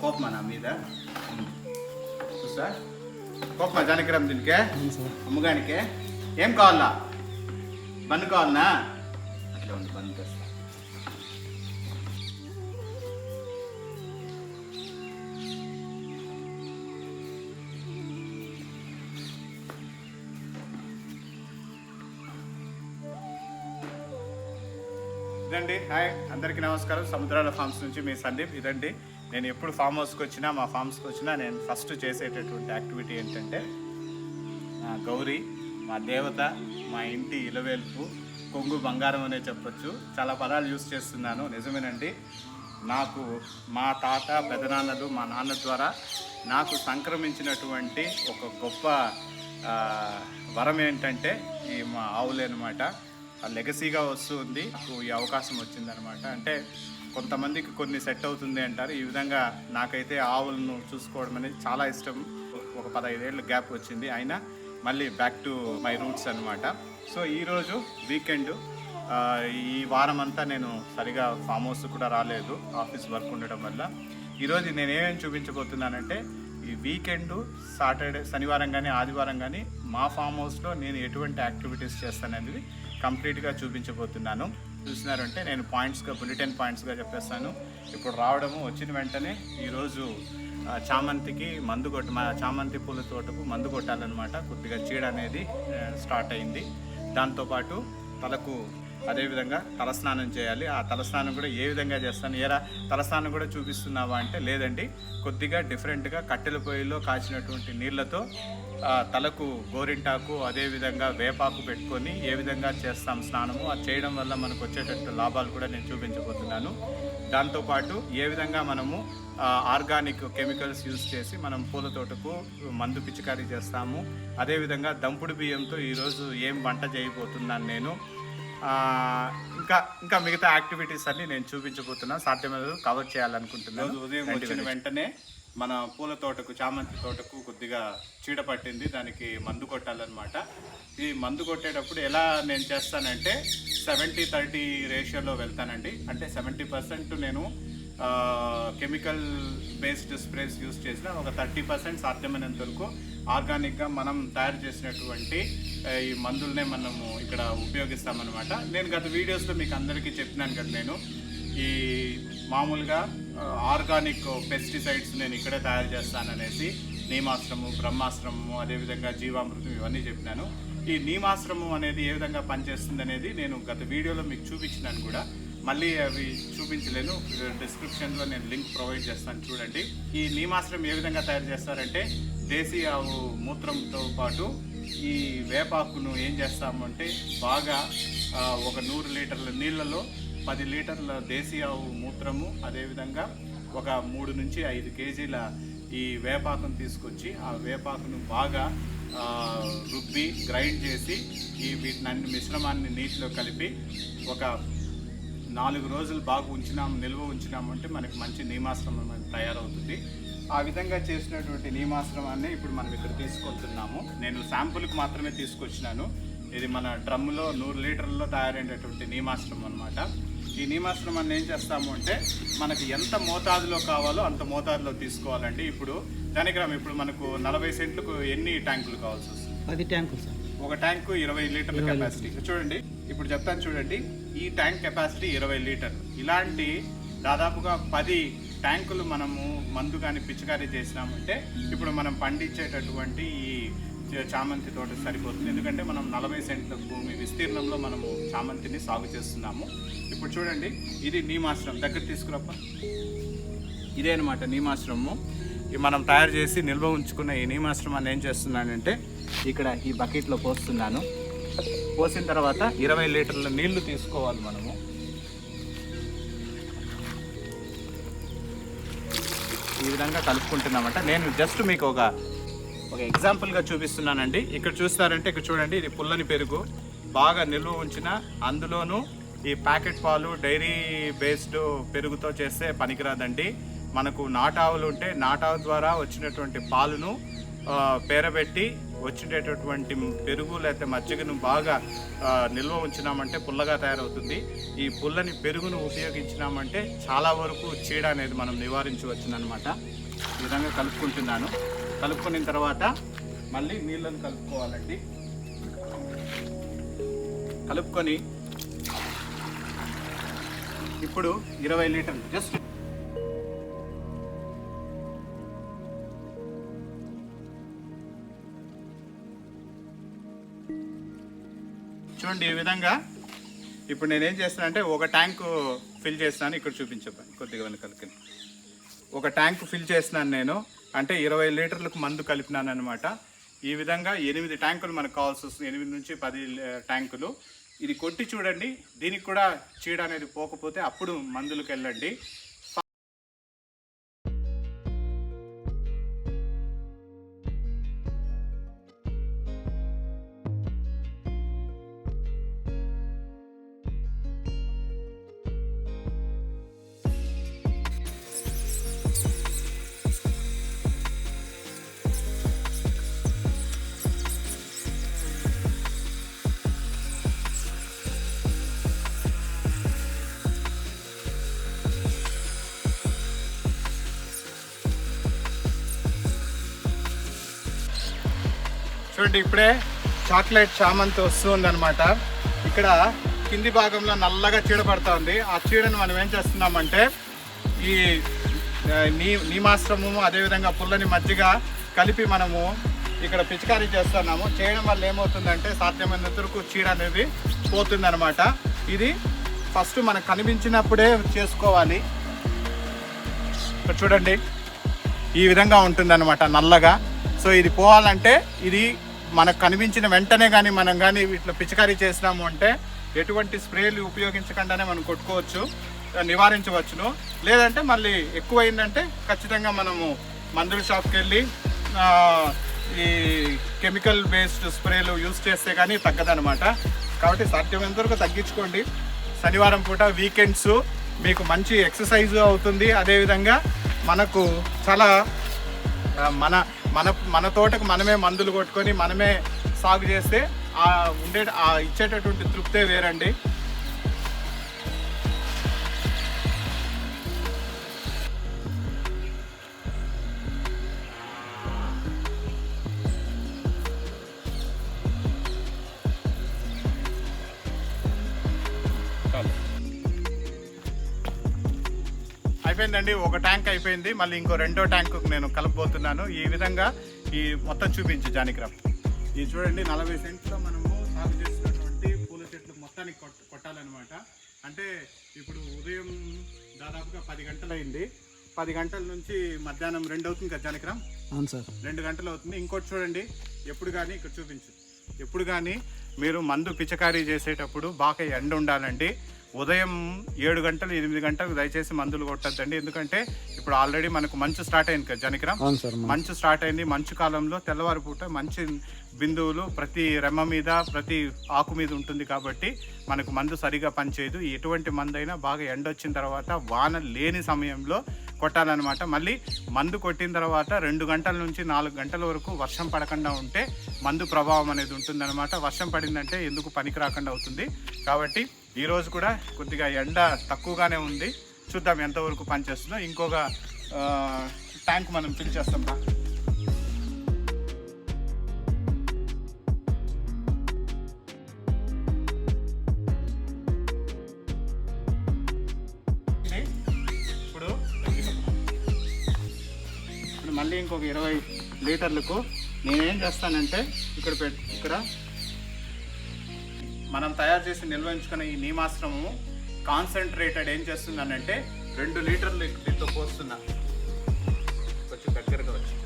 కోపమా నా మీద? చూసా కోపమా జానకిరామ్ దీనికే? అమ్మగానికే? ఏం కావాలా? బన్ను కావాలనా? అట్లా ఉంది బన్ను తెస్తా. ఇదండి. హాయ్. అందరికీ నమస్కారం. సముద్రాల ఫార్మ్స్ నుంచి మీ సందీప్. ఇదండి. నేను ఎప్పుడు ఫామ్ హౌస్కి వచ్చినా మా ఫార్మ్స్కి వచ్చినా నేను ఫస్ట్ చేసేటటువంటి యాక్టివిటీ ఏంటంటే నా గౌరీ మా దేవత మా ఇంటి ఇలవేల్పు కొంగు బంగారం అనే చెప్పొచ్చు. చాలా పదాలు యూస్ చేస్తున్నాను నిజమేనండి. నాకు మా తాత పెదనాన్నలు మా నాన్న ద్వారా నాకు సంక్రమించినటువంటి ఒక గొప్ప వరం ఏంటంటే ఈ మా ఆవులే అనమాట లెగసీగా వస్తుంది నాకు ఈ అవకాశం వచ్చిందనమాట అంటే కొంతమందికి కొన్ని సెట్ అవుతుంది అంటారు. ఈ విధంగా నాకైతే ఆవులను చూసుకోవడం అనేది చాలా ఇష్టం. ఒక పదహైదేళ్ళు గ్యాప్ వచ్చింది. అయినా మళ్ళీ బ్యాక్ టు మై రూట్స్ అనమాట సో ఈరోజు వీకెండ్ ఈ వారం అంతా నేను సరిగా ఫామ్ హౌస్ కూడా రాలేదు. ఆఫీస్ వర్క్ ఉండడం వల్ల. ఈరోజు నేను ఏమేమి చూపించబోతున్నానంటే ఈ వీకెండ్ సాటర్డే శనివారం కానీ ఆదివారం కానీ మా ఫామ్ హౌస్లో నేను ఎటువంటి యాక్టివిటీస్ చేస్తాననేది కంప్లీట్గా చూపించబోతున్నాను. చూసినారంటే నేను పాయింట్స్గా బులెటిన్ పాయింట్స్గా చెప్పేస్తాను. ఇప్పుడు రావడము వచ్చిన వెంటనే ఈరోజు చామంతికి మందు కొట్ట మా చామంతి పూల తోటకు మందు కొట్టాలన్నమాట. కొద్దిగా చీడ అనేది స్టార్ట్ అయింది. దాంతోపాటు తలకు అదేవిధంగా తలస్నానం చేయాలి. ఆ తలస్నానం కూడా ఏ విధంగా చేస్తాను? ఏరా తలస్నానం కూడా చూపిస్తున్నావా అంటే లేదండి. కొద్దిగా డిఫరెంట్గా కట్టెల పొయ్యిలో కాచినటువంటి నీళ్ళతో తలకు గోరింటాకు అదేవిధంగా వేపాకు పెట్టుకొని ఏ విధంగా చేస్తాం స్నానము అది చేయడం వల్ల మనకు వచ్చేటట్టు లాభాలు కూడా నేను చూపించబోతున్నాను. దాంతోపాటు ఏ విధంగా మనము ఆర్గానిక్ కెమికల్స్ యూజ్ చేసి మనం పూల తోటకు మందు పిచికారీ చేస్తాము అదేవిధంగా దంపుడు బియ్యంతో ఈరోజు ఏం వంట చేయబోతున్నాను నేను. ఇంకా ఇంకా మిగతా యాక్టివిటీస్ అన్ని నేను చూపించబోతున్నాను సాధ్యమైన కవర్ చేయాలనుకుంటున్నాను. ఉదయం వచ్చిన వెంటనే మన పూల తోటకు చామంతి తోటకు కొద్దిగా చీడ పట్టింది. దానికి మందు కొట్టాలన్నమాట. ఈ మందు కొట్టేటప్పుడు ఎలా నేను చేస్తానంటే సెవెంటీ థర్టీ రేషియోలో వెళ్తానండి. అంటే సెవెంటీ పర్సెంట్ నేను కెమికల్ బేస్డ్ స్ప్రేస్ యూస్ చేసిన ఒక థర్టీ పర్సెంట్ సాధ్యమైనంత వరకు ఆర్గానిక్గా మనం తయారు చేసినటువంటి ఈ మందులనే మనము ఇక్కడ ఉపయోగిస్తామన్నమాట. నేను గత వీడియోస్లో మీకు అందరికీ చెప్పినాను కదా నేను. ఈ మామూలుగా ఆర్గానిక్ పెస్టిసైడ్స్ నేను ఇక్కడే తయారు చేస్తాననేసి నీమాశ్రము బ్రహ్మాశ్రమము అదేవిధంగా జీవామృతం ఇవన్నీ చెప్పినాను. ఈ నీమాశ్రమం అనేది ఏ విధంగా పనిచేస్తుంది అనేది నేను గత వీడియోలో మీకు చూపించినాను కూడా. మళ్ళీ అవి చూపించలేను. డిస్క్రిప్షన్లో నేను లింక్ ప్రొవైడ్ చేస్తాను చూడండి. ఈ నీమాశ్రం ఏ విధంగా తయారు చేస్తారంటే దేశీ ఆవు మూత్రంతో పాటు ఈ వేపాకును ఏం చేస్తామంటే బాగా ఒక నూరు లీటర్ల నీళ్ళలో పది లీటర్ల దేశీయ ఆవు మూత్రము అదేవిధంగా ఒక మూడు నుంచి ఐదు కేజీల ఈ వేపాకును తీసుకొచ్చి ఆ వేపాకును బాగా రుబ్బి గ్రైండ్ చేసి ఈ వీటిని అన్ని మిశ్రమాన్ని నీటిలో కలిపి ఒక నాలుగు రోజులు బాగా ఉంచినాం నిల్వ ఉంచినామంటే మనకి మంచి నీమాశ్రమం తయారవుతుంది. ఆ విధంగా చేసినటువంటి నీమాశ్రమాన్ని ఇప్పుడు మనం ఇక్కడ తీసుకొస్తున్నాము. నేను శాంపుల్కి మాత్రమే తీసుకొచ్చినాను. ఇది మన డ్రమ్ములో నూరు లీటర్లలో తయారైనటువంటి నీమాశ్రమం అనమాట ఈ నీమాశ్రమాన్ని ఏం చేస్తాము అంటే మనకి ఎంత మోతాదులో కావాలో అంత మోతాదులో తీసుకోవాలండి. ఇప్పుడు దానిగ్రామ్ ఇప్పుడు మనకు నలభై సెంట్లకు ఎన్ని ట్యాంకులు కావాల్సి వస్తుంది? పది ట్యాంకులు సార్. ఒక ట్యాంకు ఇరవై లీటర్ల కెపాసిటీ. చూడండి ఇప్పుడు చెప్తాను చూడండి ఈ ట్యాంక్ కెపాసిటీ ఇరవై లీటర్లు. ఇలాంటి దాదాపుగా పది ట్యాంకులు మనము మందు కానీ పిచికారీ చేసినామంటే ఇప్పుడు మనం పండించేటటువంటి ఈ చామంతి తోట సరిపోతుంది. ఎందుకంటే మనం నలభై సెంట్ల భూమి విస్తీర్ణంలో మనము చామంతిని సాగు చేస్తున్నాము. ఇప్పుడు చూడండి ఇది నీమాశ్రం దగ్గర తీసుకురప్ప ఇదే అనమాట నీమాశ్రమము. మనం తయారు చేసి నిల్వ ఉంచుకున్న ఈ నీమాశ్రమాన్ని ఏం చేస్తున్నానంటే ఇక్కడ ఈ బకెట్లో పోస్తున్నాను. పోసిన తర్వాత ఇరవై లీటర్ల నీళ్ళు తీసుకోవాలి మనము. ఈ విధంగా కలుపుకుంటున్నామంట. నేను జస్ట్ మీకు ఒక ఒక ఎగ్జాంపుల్గా చూపిస్తున్నానండి. ఇక్కడ చూస్తారంటే ఇక్కడ చూడండి ఇది పుల్లని పెరుగు. బాగా నిల్వ ఉంచిన అందులోనూ ఈ ప్యాకెట్ పాలు డైరీ బేస్డ్ పెరుగుతో చేస్తే పనికిరాదండి. మనకు నాటావులు ఉంటే నాటావు ద్వారా వచ్చినటువంటి పాలును పేరబెట్టి వచ్చినటువంటి పెరుగు లేకపోతే మజ్జిగను బాగా నిల్వ ఉంచినామంటే పుల్లగా తయారవుతుంది. ఈ పుల్లని పెరుగును ఉపయోగించినామంటే చాలా వరకు చీడ అనేది మనం నివారించవచ్చునమాట ఈ విధంగా కలుపుకుంటున్నాను. కలుపుకున్న తర్వాత మళ్ళీ నీళ్ళను కలుపుకోవాలండి. కలుపుకొని ఇప్పుడు ఇరవై లీటర్లు జస్ట్ చూడండి ఈ విధంగా ఇప్పుడు నేనేం చేస్తానంటే ఒక ట్యాంకు ఫిల్ చేస్తాను ఇక్కడ చూపించబ్బా కొద్దిగా వెనకలకి. ఒక ట్యాంక్ ఫిల్ చేస్తున్నాను నేను. అంటే ఇరవై లీటర్లకు మందు కలిపినాను అనమాట ఈ విధంగా ఎనిమిది ట్యాంకులు మనకు కావాల్సి వస్తుంది. ఎనిమిది నుంచి పది ట్యాంకులు. ఇది కొట్టి చూడండి. దీనికి కూడా చీడ అనేది పోకపోతే అప్పుడు మందులకు వెళ్ళండి. చూడండి ఇప్పుడే చాక్లెట్ చామంతి వస్తుంది అనమాట ఇక్కడ కింది భాగంలో నల్లగా చీడ పడతా ఉంది. ఆ చీడను మనం ఏం చేస్తున్నామంటే ఈ నీ నీమాశ్రమము అదేవిధంగా పుల్లని మజ్జిగ కలిపి మనము ఇక్కడ పిచికారీ చేస్తున్నాము. చేయడం వల్ల ఏమవుతుందంటే సాధ్యమైనంత వరకు చీడ అనేది పోతుందనమాట ఇది ఫస్ట్ మనకు కనిపించినప్పుడే చేసుకోవాలి. చూడండి. ఈ విధంగా ఉంటుందన్నమాట నల్లగా. సో ఇది పోవాలంటే ఇది మనకు కనిపించిన వెంటనే కానీ మనం కానీ ఇట్లా పిచికారీ చేసినాము అంటే ఎటువంటి స్ప్రేలు ఉపయోగించకుండానే మనం కొట్టుకోవచ్చు నివారించవచ్చును. లేదంటే మళ్ళీ ఎక్కువైందంటే ఖచ్చితంగా మనము మందుల షాప్కి వెళ్ళి ఈ కెమికల్ బేస్డ్ స్ప్రేలు యూస్ చేస్తే కానీ తగ్గదనమాట కాబట్టి సాధ్యమైనంత వరకు తగ్గించుకోండి. శనివారం పూట వీకెండ్స్ మీకు మంచి ఎక్సర్సైజ్ అవుతుంది. అదేవిధంగా మనకు చాలా మన మన మన తోటకు మనమే మందులు కొట్టుకొని మనమే సాగు చేస్తే ఆ ఉండే ఆ ఇచ్చేటటువంటి తృప్తే వేరండి. అయిపోయిందండి. ఒక ట్యాంక్ అయిపోయింది. మళ్ళీ ఇంకో రెండో ట్యాంక్ నేను కలపబోతున్నాను. ఈ విధంగా ఈ మొత్తం చూపించు జానిక్రామ్ ఇది చూడండి నలభై సెంట్లో మనము సాగు చేసినటువంటి పూల చెట్లు మొత్తానికి కొట్ కొట్టాలన్నమాట. అంటే ఇప్పుడు ఉదయం దాదాపుగా పది గంటలు అయింది పది గంటల నుంచి మధ్యాహ్నం రెండు అవుతుంది కదా జానిక్రామ్ అవును సార్. రెండు గంటలు అవుతుంది. ఇంకోటి చూడండి. ఎప్పుడు కానీ ఇక్కడ చూపించు. ఎప్పుడు కానీ మీరు మందు పిచకారీ చేసేటప్పుడు బాగా ఎండ ఉండాలండి ఉదయం ఏడు గంటలు ఎనిమిది గంటలకు దయచేసి మందులు కొట్టద్దండి. ఎందుకంటే ఇప్పుడు ఆల్రెడీ మనకు మంచు స్టార్ట్ అయింది కదా జనికరం. అవును సార్ మంచు. స్టార్ట్ అయింది మంచు కాలంలో తెల్లవారి పూట మంచి బిందువులు ప్రతి రెమ్మ మీద ప్రతి ఆకు మీద ఉంటుంది కాబట్టి మనకు మందు సరిగా పనిచేయదు. ఎటువంటి మందు అయినా బాగా ఎండ వచ్చిన తర్వాత వాన లేని సమయంలో కొట్టాలన్నమాట. మళ్ళీ మందు కొట్టిన తర్వాత రెండు గంటల నుంచి నాలుగు గంటల వరకు వర్షం పడకుండా ఉంటే మందు ప్రభావం అనేది ఉంటుందన్నమాట. వర్షం పడిందంటే ఎందుకు పనికి రాకుండా అవుతుంది? కాబట్టి ఈరోజు కూడా కొద్దిగా ఎండ తక్కువగానే ఉంది చూద్దాం ఎంతవరకు పనిచేస్తుందో ఇంకొక ట్యాంక్ మనం ఫిల్ చేస్తాం రా. ఇప్పుడు ఇప్పుడు మళ్ళీ ఇంకొక ఇరవై లీటర్లకు నేనేం చేస్తానంటే ఇక్కడ పెట్ ఇక్కడ మనం తయారు చేసి నిల్వ ఉంచుకున్న ఈ నీమాశ్రమము కాన్సన్ట్రేటెడ్ ఏం చేస్తున్నానంటే రెండు లీటర్లు దీంతో పోస్తున్నా. కొంచెం దగ్గరగా వచ్చి.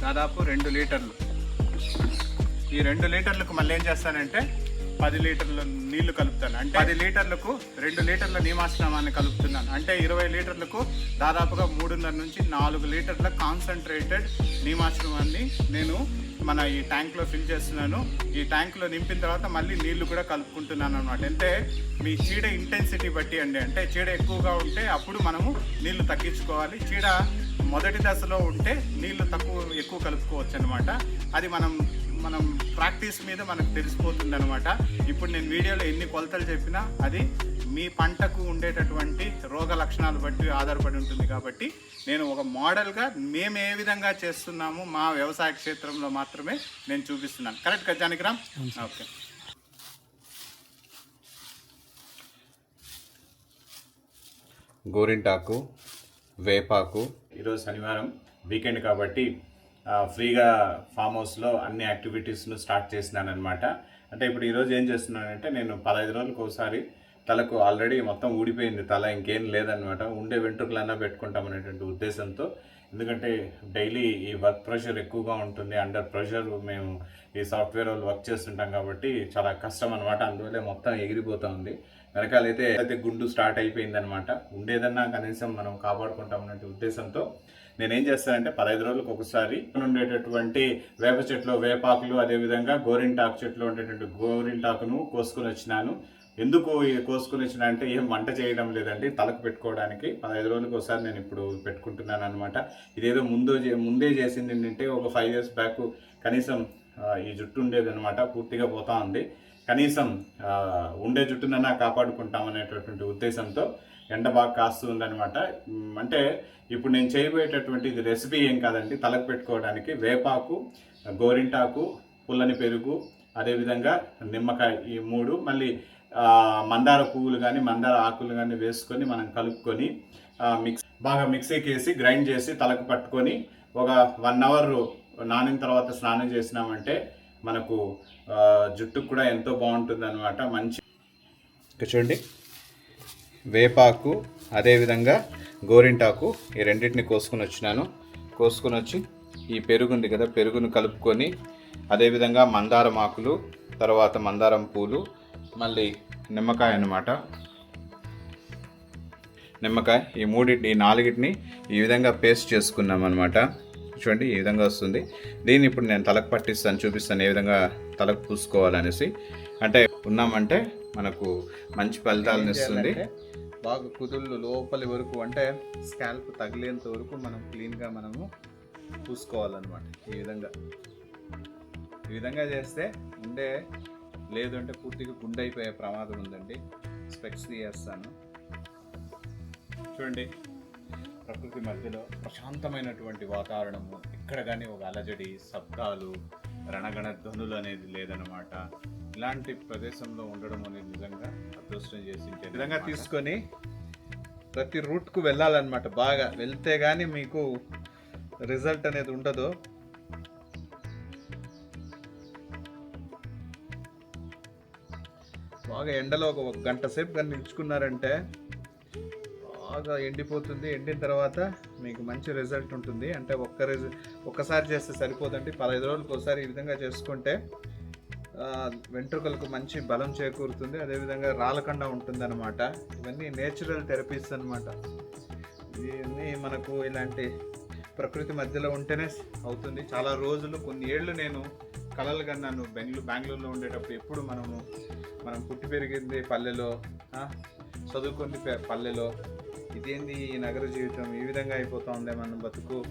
దాదాపు రెండు లీటర్లు. ఈ రెండు లీటర్లకు మళ్ళీ ఏం చేస్తానంటే పది లీటర్ల నీళ్ళు కలుపుతాను. అంటే పది లీటర్లకు రెండు లీటర్ల నీమాశ్రమాన్ని కలుపుతున్నాను. అంటే ఇరవై లీటర్లకు దాదాపుగా మూడున్నర నుంచి నాలుగు లీటర్ల కాన్సన్ట్రేటెడ్ నీమాశ్రమాన్ని నేను మన ఈ ట్యాంక్లో ఫిల్ చేస్తున్నాను. ఈ ట్యాంక్లో నింపిన తర్వాత మళ్ళీ నీళ్ళు కూడా కలుపుకుంటున్నాను అనమాట అంటే మీ చీడ ఇంటెన్సిటీ బట్టి అండి. అంటే చీడ ఎక్కువగా ఉంటే అప్పుడు మనము నీళ్ళు తగ్గించుకోవాలి. చీడ మొదటి దశలో ఉంటే నీళ్ళు తక్కువ ఎక్కువ కలుపుకోవచ్చు అనమాట అది మనం మనం ప్రాక్టీస్ మీద మనకు తెలిసిపోతుంది అనమాట ఇప్పుడు నేను వీడియోలో ఎన్ని కొలతలు చెప్పినా అది మీ పంటకు ఉండేటటువంటి రోగ లక్షణాలు బట్టి ఆధారపడి ఉంటుంది కాబట్టి నేను ఒక మోడల్గా మేము ఏ విధంగా చేస్తున్నాము మా వ్యవసాయ క్షేత్రంలో మాత్రమే నేను చూపిస్తున్నాను. కరెక్ట్ కదా జానకిరామ్? ఓకే. గోరింటాకు వేపాకు. ఈరోజు శనివారం వీకెండ్ కాబట్టి ఫ్రీగా ఫామ్ హౌస్లో అన్ని యాక్టివిటీస్ను స్టార్ట్ చేసినాను అనమాట అంటే ఇప్పుడు ఈరోజు ఏం చేస్తున్నానంటే నేను పదహైదు రోజులకు ఒకసారి తలకు ఆల్రెడీ మొత్తం ఊడిపోయింది తల ఇంకేం లేదనమాట ఉండే వెంట్రుకలన్నా పెట్టుకుంటాం అనేటువంటి ఉద్దేశంతో. ఎందుకంటే డైలీ ఈ వర్క్ ప్రెషర్ ఎక్కువగా ఉంటుంది అండర్ ప్రెషర్ మేము ఈ సాఫ్ట్వేర్ వాళ్ళు వర్క్ చేస్తుంటాం కాబట్టి చాలా కష్టం అనమాట అందువల్లే మొత్తం ఎగిరిపోతూ ఉంది. వెనకాలైతే అయితే గుండు స్టార్ట్ అయిపోయింది అనమాట ఉండేదన్నా కనీసం మనం కాపాడుకుంటాం అనే ఉద్దేశంతో నేనేం చేస్తానంటే పదహైదు రోజులకు ఒకసారి ఉండేటటువంటి వేప చెట్లు వేపాకులు అదేవిధంగా గోరింటాకు చెట్లు ఉండేటువంటి గోరింటాకును కోసుకొని వచ్చినాను. ఎందుకు కోసుకుని వచ్చిన అంటే ఏం వంట చేయడం లేదండి తలకు పెట్టుకోవడానికి. పదహైదు రోజులకు ఒకసారి నేను ఇప్పుడు పెట్టుకుంటున్నాను అనమాట ఇదేదో ముందు ముందే చేసింది ఏంటంటే ఒక ఫైవ్ ఇయర్స్ బ్యాక్ కనీసం ఈ జుట్టు ఉండేది అనమాట పూర్తిగా పోతా ఉంది. కనీసం ఉండే జుట్టునన్నా కాపాడుకుంటాం అనేటటువంటి ఉద్దేశంతో ఎండ బాగా కాస్తుంది అనమాట అంటే ఇప్పుడు నేను చేయబోయేటటువంటి ఇది రెసిపీ ఏం కాదండి. తలకు పెట్టుకోవడానికి వేపాకు గోరింటాకు పుల్లని పెరుగు అదేవిధంగా నిమ్మకాయ ఈ మూడు మళ్ళీ మందార పువ్వులు కానీ మందార ఆకులు కానీ వేసుకొని మనం కలుపుకొని మిక్స్ బాగా మిక్సీకి వేసి గ్రైండ్ చేసి తలకు పట్టుకొని ఒక వన్ అవర్ నానిన తర్వాత స్నానం చేసినామంటే మనకు జుట్టుకు కూడా ఎంతో బాగుంటుంది అనమాట మంచి ఇక్కడ చూడండి. వేపాకు అదేవిధంగా గోరింటాకు ఈ రెండింటిని కోసుకొని వచ్చినాను. కోసుకుని వచ్చి ఈ పెరుగు ఉంది కదా పెరుగును కలుపుకొని అదేవిధంగా మందారం ఆకులు తర్వాత మందారం పూలు మళ్ళీ నిమ్మకాయ అన్నమాట. నిమ్మకాయ ఈ మూడింటిని ఈ నాలుగిటిని ఈ విధంగా పేస్ట్ చేసుకున్నాం అనమాట చూడండి ఈ విధంగా వస్తుంది. దీన్ని ఇప్పుడు నేను తలకు పట్టిస్తాను చూపిస్తాను ఏ విధంగా తలకు పూసుకోవాలనేసి. అంటే ఉన్నామంటే మనకు మంచి ఫలితాలను ఇస్తుంది. బాగా కుదుళ్ళు లోపలి వరకు అంటే స్కాల్ప్ తగిలేంత వరకు మనం క్లీన్గా మనము చూసుకోవాలన్నమాట ఈ విధంగా. ఈ విధంగా చేస్తే ఉండే లేదు అంటే పూర్తిగా గుండె అయిపోయే ప్రమాదం ఉందండి. స్పెక్స్ తీయేస్తాను. చూడండి ప్రకృతి మధ్యలో ప్రశాంతమైనటువంటి వాతావరణము. ఎక్కడ కానీ ఒక అలజడి శబ్దాలు రణగణ ధ్వనులు అనేది లేదనమాట ఇలాంటి ప్రదేశంలో ఉండడం అనేది నిజంగా అదృష్టం చేసి విధంగా తీసుకొని ప్రతి రూట్కు వెళ్ళాలన్నమాట బాగా. వెళ్తే కానీ మీకు రిజల్ట్ అనేది ఉండదు. బాగా ఎండలో ఒక గంట సేపు కానీ నిల్చుకున్నారంటే బాగా ఎండిపోతుంది. ఎండిన తర్వాత మీకు మంచి రిజల్ట్ ఉంటుంది. అంటే ఒక్క రిజ ఒక్కసారి చేస్తే సరిపోదండి. పదహైదు రోజులకు ఒకసారి ఈ విధంగా చేసుకుంటే వెంట్రుకలకు మంచి బలం చేకూరుతుంది. అదేవిధంగా రాలకుండా ఉంటుంది అనమాట ఇవన్నీ నేచురల్ థెరపీస్ అనమాట ఇవన్నీ మనకు ఇలాంటి ప్రకృతి మధ్యలో ఉంటేనే అవుతుంది. చాలా రోజులు కొన్ని ఏళ్ళు నేను కలలు కన్నాను. బెంగళూరు బెంగళూరులో ఉండేటప్పుడు ఎప్పుడు మనము మనం పుట్టి పెరిగింది పల్లెలో చదువుకుంది పల్లెలో. ఇదేంది ఈ నగర జీవితం? ఈ విధంగా అయిపోతూ ఉందే బతుకు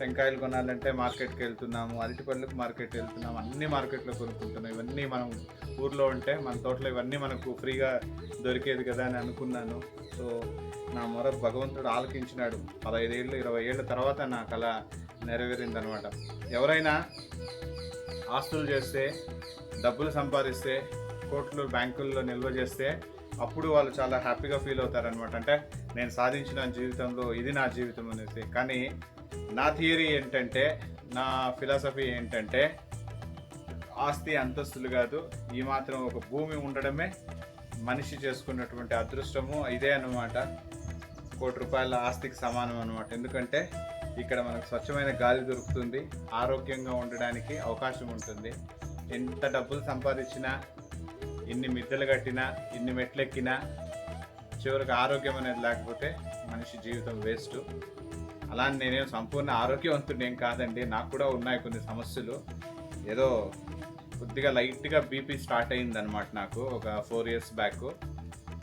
టెంకాయలు కొనాలంటే మార్కెట్కి వెళ్తున్నాము అరటిపళ్ళకు మార్కెట్ వెళ్తున్నాము అన్ని మార్కెట్లో కొనుక్కుంటున్నాం. ఇవన్నీ మనం ఊర్లో ఉంటే మన తోటలో ఇవన్నీ మనకు ఫ్రీగా దొరికేది కదా అని అనుకున్నాను. సో నా మొర భగవంతుడు ఆలకించినాడు. పదహైదేళ్ళు ఇరవై ఏళ్ళ తర్వాత నా కళ నెరవేరిందనమాట. ఎవరైనా ఆస్తులు చేస్తే డబ్బులు సంపాదిస్తే కోట్లు బ్యాంకుల్లో నిల్వ చేస్తే అప్పుడు వాళ్ళు చాలా హ్యాపీగా ఫీల్ అవుతారనమాట. అంటే నేను సాధించిన జీవితంలో ఇది నా జీవితం అనేసి. కానీ నా థియరీ ఏంటంటే నా ఫిలాసఫీ ఏంటంటే ఆస్తి అంతస్తులు కాదు ఈ మాత్రం ఒక భూమి ఉండడమే మనిషి చేసుకున్నటువంటి అదృష్టము. ఇదే అన్నమాట. కోటి రూపాయల ఆస్తికి సమానం అనమాట ఎందుకంటే ఇక్కడ మనకు స్వచ్ఛమైన గాలి దొరుకుతుంది ఆరోగ్యంగా ఉండడానికి అవకాశం ఉంటుంది. ఎంత డబ్బులు సంపాదించినా ఎన్ని మిద్దెలు కట్టినా ఎన్ని మెట్లెక్కినా చివరికి ఆరోగ్యం అనేది లేకపోతే మనిషి జీవితం వేస్ట్. అలా అని నేనేం సంపూర్ణ ఆరోగ్యవంతుడు ఏం కాదండి. నాకు కూడా ఉన్నాయి కొన్ని సమస్యలు. ఏదో కొద్దిగా లైట్గా బీపీ స్టార్ట్ అయిందనమాట నాకు ఒక ఫోర్ ఇయర్స్ బ్యాక్.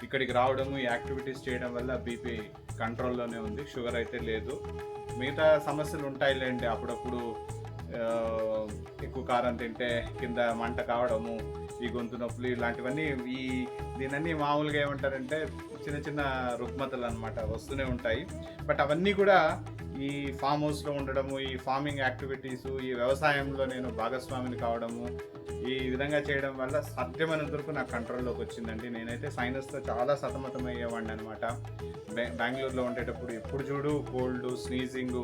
ఇక్కడికి రావడము ఈ యాక్టివిటీస్ చేయడం వల్ల బీపీ కంట్రోల్లోనే ఉంది. షుగర్ అయితే లేదు. మిగతా సమస్యలు ఉంటాయిలేండి. అప్పుడప్పుడు ఎక్కువ కారం తింటే కింద మంట కావడము ఈ గొంతు నొప్పులు ఇలాంటివన్నీ ఈ దీనన్నీ మామూలుగా ఏమంటారంటే చిన్న చిన్న రుగ్మతలు అనమాట వస్తూనే ఉంటాయి. బట్ అవన్నీ కూడా ఈ ఫామ్ హౌస్లో ఉండడము ఈ ఫార్మింగ్ యాక్టివిటీస్ ఈ వ్యవసాయంలో నేను భాగస్వామిని కావడము ఈ విధంగా చేయడం వల్ల సాధ్యమైనంత వరకు నాకు కంట్రోల్లోకి వచ్చిందండి. నేనైతే సైనస్తో చాలా సతమతం అయ్యేవాడిని అనమాట బెంగళూరులో ఉండేటప్పుడు ఎప్పుడు చూడు కోల్డ్ స్నీజింగ్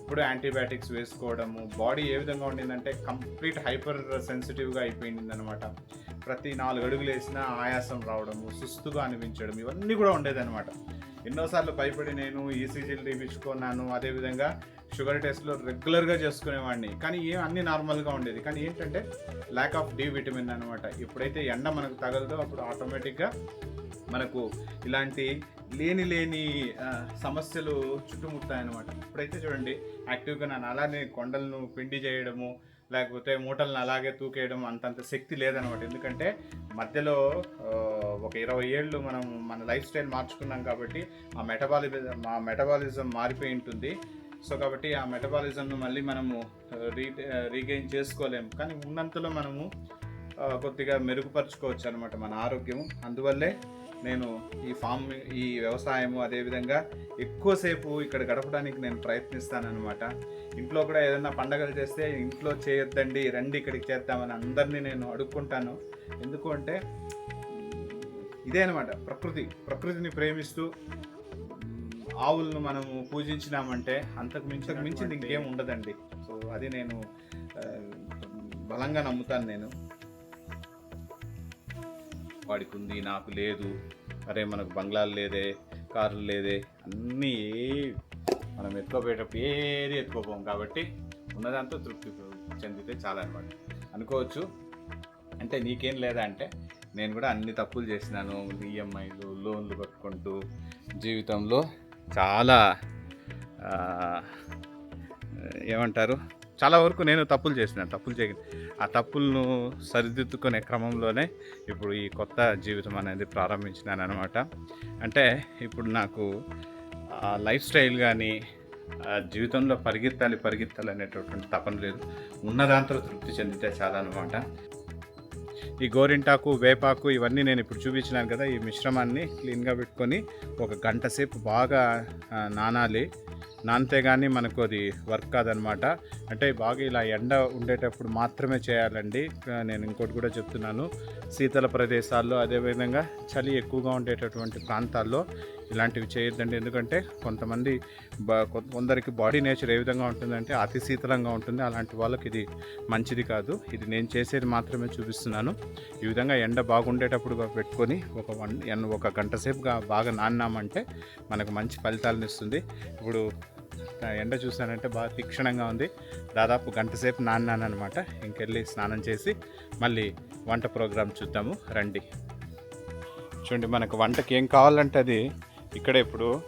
ఇప్పుడు యాంటీబయాటిక్స్ వేసుకోవడము బాడీ ఏ విధంగా ఉండిందంటే కంప్లీట్ హైపర్ సెన్సిటివ్గా అయిపోయింది అనమాట ప్రతి నాలుగు అడుగులు వేసినా ఆయాసం రావడము సుస్తుగా అనిపించడం ఇవన్నీ కూడా ఉండేదన్నమాట. ఎన్నోసార్లు భయపడి నేను ఈసీజీలు తీపించుకున్నాను అదేవిధంగా షుగర్ టెస్ట్లో రెగ్యులర్గా చేసుకునేవాడిని. కానీ ఏం అన్ని నార్మల్గా ఉండేది. కానీ ఏంటంటే ల్యాక్ ఆఫ్ డి విటమిన్ అనమాట ఎప్పుడైతే ఎండ మనకు తగలదో అప్పుడు ఆటోమేటిక్గా మనకు ఇలాంటి లేని లేని సమస్యలు సమస్యలు చుట్టుముట్టాయన్నమాట. ఇప్పుడైతే చూడండి యాక్టివ్గా నన్ను అలానే కొండలను పిండి చేయడము లేకపోతే మూటలను అలాగే తూకేయడం అంతంత శక్తి లేదనమాట ఎందుకంటే మధ్యలో ఒక ఇరవై ఏళ్ళు మనం మన లైఫ్ స్టైల్ మార్చుకున్నాం కాబట్టి ఆ మెటబాలిజం మా మెటబాలిజం మారిపోయి ఉంటుంది. సో కాబట్టి ఆ మెటబాలిజంను మళ్ళీ మనము రీ రీగెయిన్ చేసుకోలేము కానీ ఉన్నంతలో మనము కొద్దిగా మెరుగుపరుచుకోవచ్చు అనమాట మన ఆరోగ్యం అందువల్లే నేను ఈ ఫామ్ ఈ వ్యవసాయము అదేవిధంగా ఎక్కువసేపు ఇక్కడ గడపడానికి నేను ప్రయత్నిస్తానన్నమాట. ఇంట్లో కూడా ఏదైనా పండగలు చేస్తే ఇంట్లో చేయొద్దండి రండి ఇక్కడికి చేద్దామని అందరినీ నేను అడుక్కుంటాను. ఎందుకు అంటే ఇదే అనమాట ప్రకృతి. ప్రకృతిని ప్రేమిస్తూ ఆవులను మనము పూజించినామంటే అంతకు మించకు మించింది ఇంకేం ఉండదండి. సో అది నేను బలంగా నమ్ముతాను నేను. వాడికి ఉంది నాకు లేదు. అరే మనకు బంగ్లాలు లేదే కార్లు లేదే అన్నీ మనం ఎత్తుకోపోయేటప్పుడు ఏది ఎత్తుకోపోం కాబట్టి ఉన్నదాంతో తృప్తి చెందితే చాలా అనమాట అనుకోవచ్చు. అంటే నీకేం లేదా అంటే నేను కూడా అన్ని తప్పులు చేసినాను. ఈఎంఐలు లోన్లు కట్టుకుంటూ జీవితంలో చాలా ఏమంటారు? చాలా వరకు నేను తప్పులు చేసినాను తప్పులు చేయ ఆ తప్పులను సరిదిద్దుకునే క్రమంలోనే ఇప్పుడు ఈ కొత్త జీవితం అనేది ప్రారంభించినాను అనమాట అంటే ఇప్పుడు నాకు లైఫ్ స్టైల్ కానీ జీవితంలో పరిగెత్తాలి పరిగెత్తాలి అనేటటువంటి తపన లేదు. ఉన్నదాంతో తృప్తి చెందితే చాలా అనమాట ఈ గోరింటాకు వేపాకు ఇవన్నీ నేను ఇప్పుడు చూపించినాను కదా ఈ మిశ్రమాన్ని క్లీన్గా పెట్టుకొని ఒక గంట సేపు బాగా నానాలి. నానితే కానీ మనకు అది వర్క్ కాదనమాట. అంటే బాగా ఇలా ఎండ ఉండేటప్పుడు మాత్రమే చేయాలండి. నేను ఇంకోటి కూడా చెప్తున్నాను. శీతల ప్రదేశాల్లో అదేవిధంగా చలి ఎక్కువగా ఉండేటటువంటి ప్రాంతాల్లో ఇలాంటివి చేయొద్దండి. ఎందుకంటే కొంతమంది కొందరికి బాడీ నేచర్ ఏ విధంగా ఉంటుందంటే అతి శీతలంగా ఉంటుంది. అలాంటి వాళ్ళకి ఇది మంచిది కాదు. ఇది నేను చేసేది మాత్రమే చూపిస్తున్నాను. ఈ విధంగా ఎండ బాగుండేటప్పుడు పెట్టుకొని ఒక వన్ ఎన్ ఒక గంట సేపుగా బాగా నాన్నామంటే మనకు మంచి ఫలితాలను ఇస్తుంది. ఇప్పుడు ఎండ చూసానంటే బాగా తీక్షణంగా ఉంది. దాదాపు గంట సేపు నాన్నానమాట ఇంకెళ్ళి స్నానం చేసి మళ్ళీ వంట ప్రోగ్రాం చూద్దాము. రండి. చూడండి మనకు వంటకి ఏం కావాలంటే అది ఇక్కడ ఇప్పుడు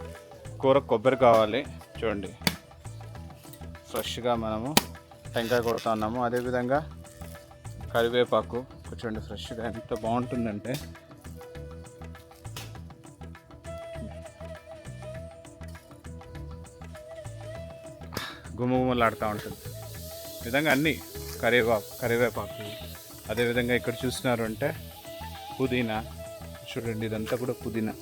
కూర కొబ్బరి కావాలి చూడండి. ఫ్రెష్గా మనము టెంకాయ కొడుతా ఉన్నాము. అదేవిధంగా కరివేపాకు చూడండి ఫ్రెష్గా ఎంత బాగుంటుందంటే. గుమగుమలాడుతూ ఉంటుంది. విధంగా అన్నీ కరివేపాకు కరివేపాకు. అదేవిధంగా ఇక్కడ చూసినారు అంటే పుదీనా. చూడండి ఇదంతా కూడా పుదీనా.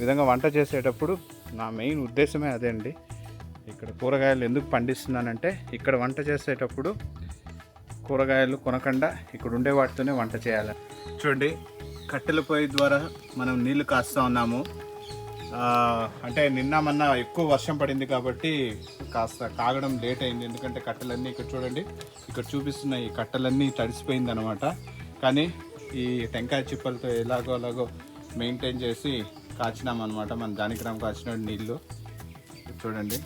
విధంగా వంట చేసేటప్పుడు నా మెయిన్ ఉద్దేశమే అదే అండి. ఇక్కడ కూరగాయలు ఎందుకు పండిస్తున్నానంటే ఇక్కడ వంట చేసేటప్పుడు కూరగాయలు కొనకుండా ఇక్కడ ఉండే వాటితోనే వంట చేయాలి. చూడండి కట్టెల పొయ్యి ద్వారా మనం నీళ్ళు కాస్తూ ఉన్నాము. అంటే నిన్న మొన్న ఎక్కువ వర్షం పడింది కాబట్టి కాస్త కాగడం లేట్ అయింది. ఎందుకంటే కట్టెలన్నీ ఇక్కడ చూడండి ఇక్కడ చూపిస్తున్న ఈ కట్టెలన్నీ తడిసిపోయింది అనమాట కానీ ఈ టెంకాయ చిప్పలతో ఎలాగో అలాగో మెయింటైన్ చేసి కాచినాం అనమాట మన దానికిరామ్ కాచిన నీళ్ళు. చూడండి.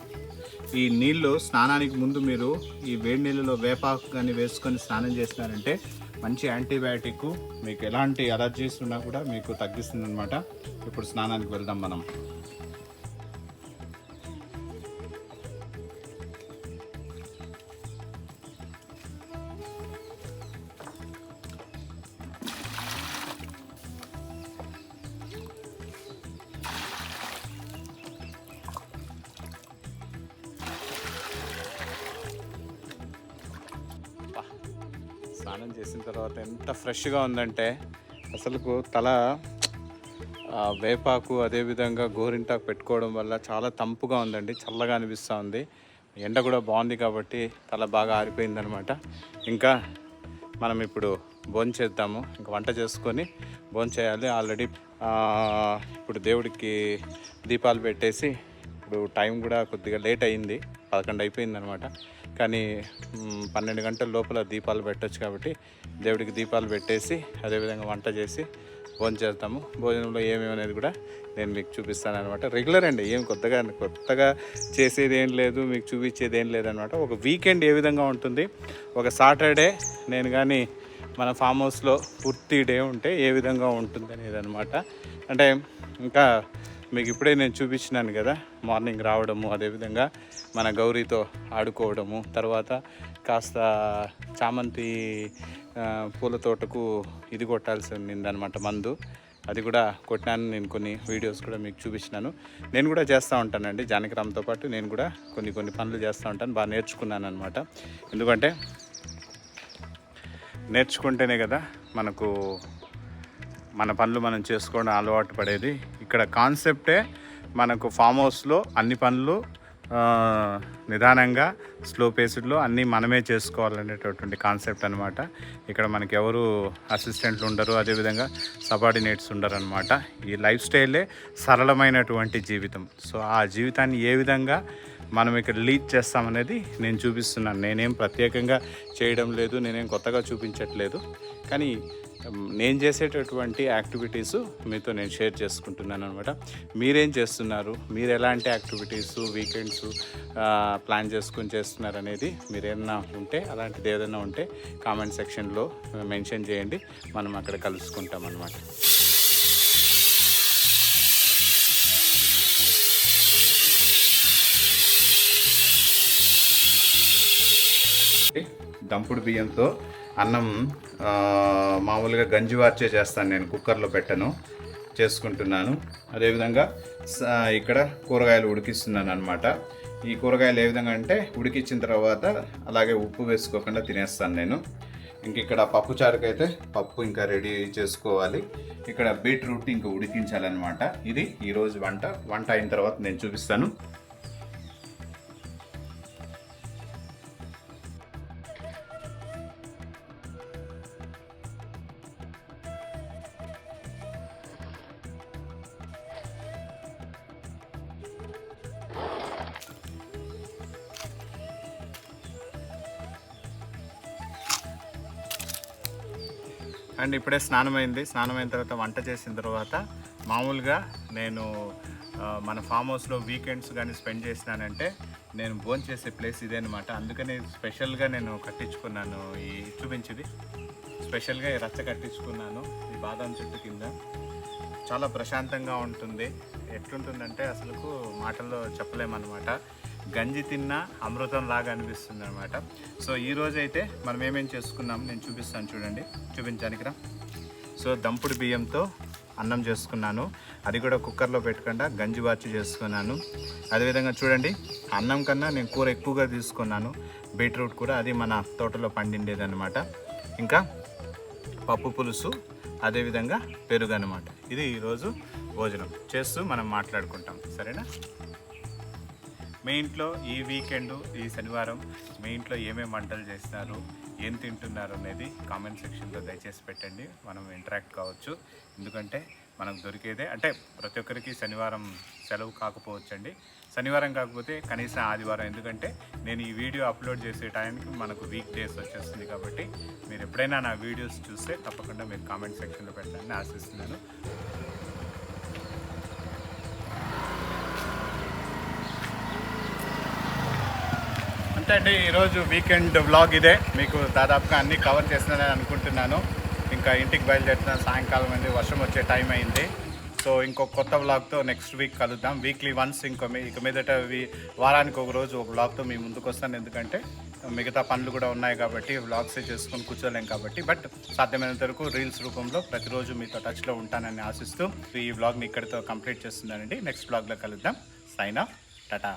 ఈ నీళ్ళు స్నానానికి ముందు మీరు ఈ వేడి నీళ్ళలో వేపాకు కానీ వేసుకొని స్నానం చేసినారంటే మంచి యాంటీబయాటిక్ మీకు ఎలాంటి అలర్జీస్ ఉన్నా కూడా మీకు తగ్గిస్తుంది అనమాట ఇప్పుడు స్నానానికి వెళ్దాం మనం. ఫ్రెష్గా ఉందంటే అసలుకు తల వేపాకు అదేవిధంగా గోరింటాకు పెట్టుకోవడం వల్ల చాలా తంపుగా ఉందండి చల్లగా అనిపిస్తూ ఉంది. ఎండ కూడా బాగుంది కాబట్టి తల బాగా ఆరిపోయిందనమాట. ఇంకా మనం ఇప్పుడు భోజనం చేద్దాము. ఇంకా వంట చేసుకొని భోజనం చేయాలి. ఆల్రెడీ ఇప్పుడు దేవుడికి దీపాలు పెట్టేసి ఇప్పుడు టైం కూడా కొద్దిగా లేట్ అయింది పదకొండు అయిపోయింది అనమాట కానీ పన్నెండు గంటల లోపల దీపాలు పెట్టొచ్చు కాబట్టి దేవుడికి దీపాలు పెట్టేసి అదేవిధంగా వంట చేసి భోజనం చేస్తాము భోజనంలో ఏమేమి అనేది కూడా నేను మీకు చూపిస్తాను అనమాట రెగ్యులర్ అండి ఏం కొత్తగా కొత్తగా చేసేది ఏం లేదు మీకు చూపించేది ఏం లేదనమాట ఒక వీకెండ్ ఏ విధంగా ఉంటుంది ఒక సాటర్డే నేను కానీ మన ఫామ్ హౌస్లో పూర్తి డే ఉంటే ఏ విధంగా ఉంటుంది అనేది అనమాట అంటే ఇంకా మీకు ఇప్పుడే నేను చూపించినాను కదా మార్నింగ్ రావడము అదేవిధంగా మన గౌరీతో ఆడుకోవడము తర్వాత కాస్త చామంతి పూల తోటకు ఇది కొట్టాల్సి ఉండిందనమాట మందు. అది కూడా కొట్టినాను నేను కొన్ని వీడియోస్ కూడా మీకు చూపించినాను. నేను కూడా చేస్తూ ఉంటానండి జానకిరామ్తో పాటు నేను కూడా కొన్ని కొన్ని పనులు చేస్తూ ఉంటాను బాగా నేర్చుకున్నాను అనమాట ఎందుకంటే నేర్చుకుంటేనే కదా మనకు మన పనులు మనం చేసుకోవడం అలవాటు పడేది. ఇక్కడ కాన్సెప్టే మనకు ఫామ్ హౌస్లో అన్ని పనులు నిదానంగా స్లో పేస్డ్లో అన్నీ మనమే చేసుకోవాలనేటటువంటి కాన్సెప్ట్ అనమాట ఇక్కడ మనకి ఎవరు అసిస్టెంట్లు ఉండరు అదేవిధంగా సబార్డినేట్స్ ఉండరు అనమాట ఈ లైఫ్ స్టైలే సరళమైనటువంటి జీవితం. సో ఆ జీవితాన్ని ఏ విధంగా మనం ఇక్కడ లీడ్ చేస్తామనేది నేను చూపిస్తున్నాను. నేనేం ప్రత్యేకంగా చేయడం లేదు నేనేం కొత్తగా చూపించట్లేదు. కానీ నేను చేసేటటువంటి యాక్టివిటీస్ మీతో నేను షేర్ చేసుకుంటున్నాను అనమాట మీరేం చేస్తున్నారు? మీరు ఎలాంటి యాక్టివిటీస్ వీకెండ్స్ ప్లాన్ చేసుకుని చేస్తున్నారు అనేది మీరు ఏదైనా ఉంటే అలాంటిది ఏదైనా ఉంటే కామెంట్ సెక్షన్లో మెన్షన్ చేయండి. మనం అక్కడ కలుసుకుంటాం అనమాట దంపుడు బియ్యంతో అన్నం మామూలుగా గంజి వార్చే చేస్తాను నేను కుక్కర్లో పెట్టను చేసుకుంటున్నాను. అదేవిధంగా స- ఇక్కడ కూరగాయలు ఉడికిస్తున్నాను అనమాట ఈ కూరగాయలు ఏ విధంగా అంటే ఉడికించిన తర్వాత అలాగే ఉప్పు వేసుకోకుండా తినేస్తాను నేను. ఇంక ఇక్కడ పప్పు చారుకైతే పప్పు ఇంకా రెడీ చేసుకోవాలి. ఇక్కడ బీట్రూట్ ఇంకా ఉడికించాలన్నమాట. ఇది ఈరోజు వంట. వంట అయిన తర్వాత నేను చూపిస్తాను. అండ్ ఇప్పుడే స్నానం అయింది స్నానం అయిన తర్వాత వంట చేసిన తర్వాత మామూలుగా నేను మన ఫామ్ హౌస్లో వీకెండ్స్ కానీ స్పెండ్ చేసినానంటే నేను భోజనం చేసే ప్లేస్ ఇదే అనమాట అందుకని స్పెషల్గా నేను కట్టించుకున్నాను ఈ చూపించింది స్పెషల్గా ఈ రచ్చ కట్టించుకున్నాను ఈ బాదం చెట్టు కింద. చాలా ప్రశాంతంగా ఉంటుంది. ఎట్లుంటుందంటే అసలుకు మాటల్లో చెప్పలేమన్నమాట. గంజి తిన్నా అమృతం లాగా అనిపిస్తుంది అనమాట సో ఈ అయితే మనం ఏమేం చేసుకున్నాం నేను చూపిస్తాను చూడండి. చూపించడానికి రా సో దంపుడు బియ్యంతో అన్నం చేసుకున్నాను. అది కూడా కుక్కర్లో పెట్టకుండా గంజి బాచి చేసుకున్నాను. అదేవిధంగా చూడండి అన్నం కన్నా నేను కూర ఎక్కువగా తీసుకున్నాను. బీట్రూట్ కూడా అది మన తోటలో పండిండేది అనమాట ఇంకా పప్పు పులుసు అదేవిధంగా పెరుగు అనమాట ఇది ఈరోజు భోజనం. చేస్తూ మనం మాట్లాడుకుంటాం. సరేనా? మీ ఇంట్లో ఈ వీకెండ్ ఈ శనివారం మీ ఇంట్లో ఏమేమి వంటలు చేస్తున్నారు ఏం తింటున్నారు అనేది కామెంట్ సెక్షన్లో దయచేసి పెట్టండి. మనం ఇంటరాక్ట్ కావచ్చు. ఎందుకంటే మనకు దొరికేదే అంటే ప్రతి ఒక్కరికి శనివారం సెలవు కాకపోవచ్చండి. శనివారం కాకపోతే కనీసం ఆదివారం ఎందుకంటే నేను ఈ వీడియో అప్లోడ్ చేసే టైంకి మనకు వీక్ డేస్ వచ్చేస్తుంది కాబట్టి మీరు ఎప్పుడైనా నా వీడియోస్ చూస్తే తప్పకుండా మీరు కామెంట్ సెక్షన్లో పెట్టాలని ఆశిస్తున్నాను. అంతే అండి ఈరోజు వీకెండ్ వ్లాగ్ ఇదే. మీకు దాదాపుగా అన్ని కవర్ చేస్తున్నానని అనుకుంటున్నాను. ఇంకా ఇంటికి బయలుదేరిన సాయంకాలం అండి వర్షం వచ్చే టైం అయింది. సో ఇంకో కొత్త వ్లాగ్తో నెక్స్ట్ వీక్ కలుద్దాం. వీక్లీ వన్స్ ఇంకో మీ ఇక మీదట వారానికి ఒక రోజు ఒక వ్లాగ్తో మీ ముందుకు వస్తాను. ఎందుకంటే మిగతా పనులు కూడా ఉన్నాయి కాబట్టి వ్లాగ్స్ చేసుకొని కూర్చోలేం కాబట్టి. బట్ సాధ్యమైనంత వరకు రీల్స్ రూపంలో ప్రతిరోజు మీతో టచ్లో ఉంటానని ఆశిస్తూ ఈ వ్లాగ్ని ఇక్కడితో కంప్లీట్ చేస్తున్నానండి. నెక్స్ట్ వ్లాగ్లో కలుద్దాం. సైనా టటా